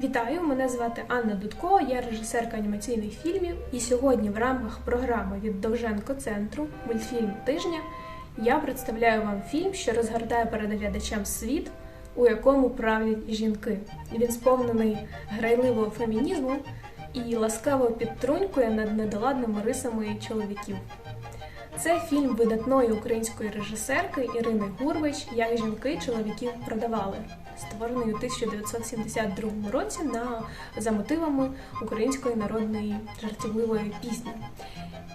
Вітаю, мене звати Анна Дудко, я режисерка анімаційних фільмів. І сьогодні в рамках програми від Довженко Центру мультфільм тижня я представляю вам фільм, що розгортає перед глядачем світ, у якому правлять жінки. Він сповнений грайливого фемінізму і ласкаво підтрунькує над недоладними рисами чоловіків. Це фільм видатної української режисерки Ірини Гурвич Як жінки чоловіків продавали, створений у 1972 році на за мотивами української народної жартівливої пісні.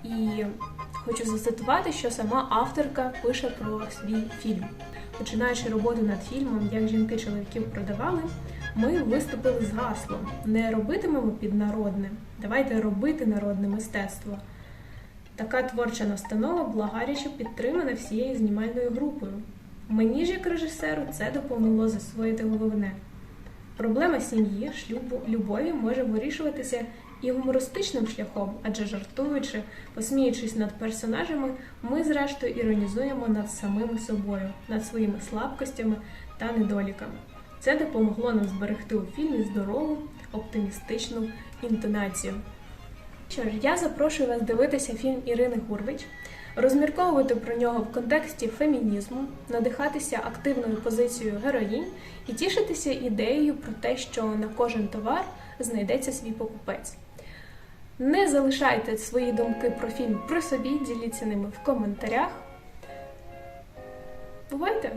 І хочу зацитувати, що сама авторка пише про свій фільм. Починаючи роботу над фільмом Як жінки чоловіків продавали, ми виступили з гаслом не робитимемо під народне, давайте робити народне мистецтво. Така творча настанова благаряче підтримана всією знімальною групою. Мені ж як режисеру це допомогло засвоїти головне. Проблема сім'ї, шлюбу, любові може вирішуватися і гумористичним шляхом, адже жартуючи, посміючись над персонажами, ми зрештою іронізуємо над самими собою, над своїми слабкостями та недоліками. Це допомогло нам зберегти у фільмі здорову, оптимістичну інтонацію. Що ж, я запрошую вас дивитися фільм Ірини Гурвич, розмірковувати про нього в контексті фемінізму, надихатися активною позицією героїнь і тішитися ідеєю про те, що на кожен товар знайдеться свій покупець. Не залишайте свої думки про фільм при собі, діліться ними в коментарях. Бувайте!